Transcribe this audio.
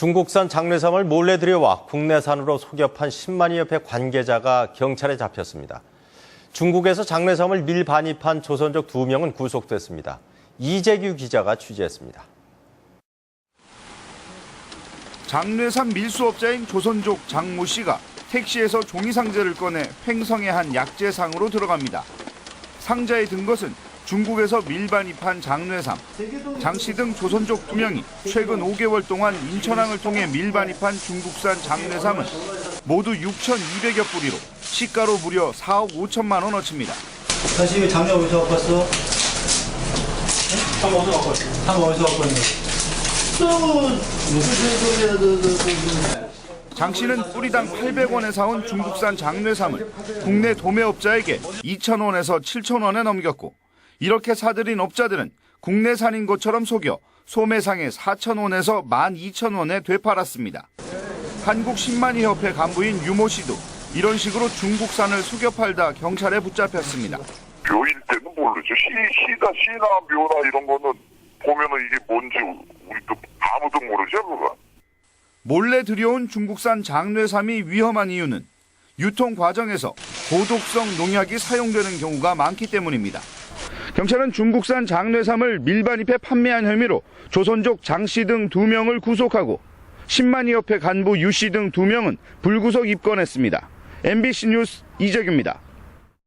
중국산 장례삼을 몰래 들여와 국내산으로 속여 판 10만여 협회 관계자가 경찰에 잡혔습니다. 중국에서 장례삼을 밀반입한 조선족 두명은 구속됐습니다. 이재규 기자가 취재했습니다. 장례삼 밀수업자인 조선족 장모 씨가 택시에서 종이 상자를 꺼내 횡성의 한 약재상으로 들어갑니다. 상자에 든 것은 중국에서 밀반입한 장례삼. 장씨 등 조선족 두 명이 최근 5개월 동안 인천항을 통해 밀반입한 중국산 장례삼은 모두 6,200여 뿌리로 시가로 무려 4억 5천만 원어치입니다. 사실 장녀 어디서 왔어? 장 어디서 왔어? 장 어디서 소리야? 장 씨는 뿌리당 800원에 사온 중국산 장뇌삼을 국내 도매업자에게 2,000원에서 7,000원에 넘겼고 이렇게 사들인 업자들은 국내산인 것처럼 속여 소매상에 4,000원에서 12,000원에 되팔았습니다. 한국 신만이 협회 간부인 유모 씨도 이런 식으로 중국산을 속여 팔다 경찰에 붙잡혔습니다. 묘일 때는 모르죠. 시, 시다, 시나 묘나 이런 거는 보면은 이게 뭔지 우리도 아무도 모르죠, 그거. 몰래 들여온 중국산 장뇌삼이 위험한 이유는 유통 과정에서 고독성 농약이 사용되는 경우가 많기 때문입니다. 경찰은 중국산 장뇌삼을 밀반입해 판매한 혐의로 조선족 장 씨등두 명을 구속하고 신만이 협회 간부 유 씨등두 명은 불구속 입건했습니다. MBC 뉴스 이재규입니다.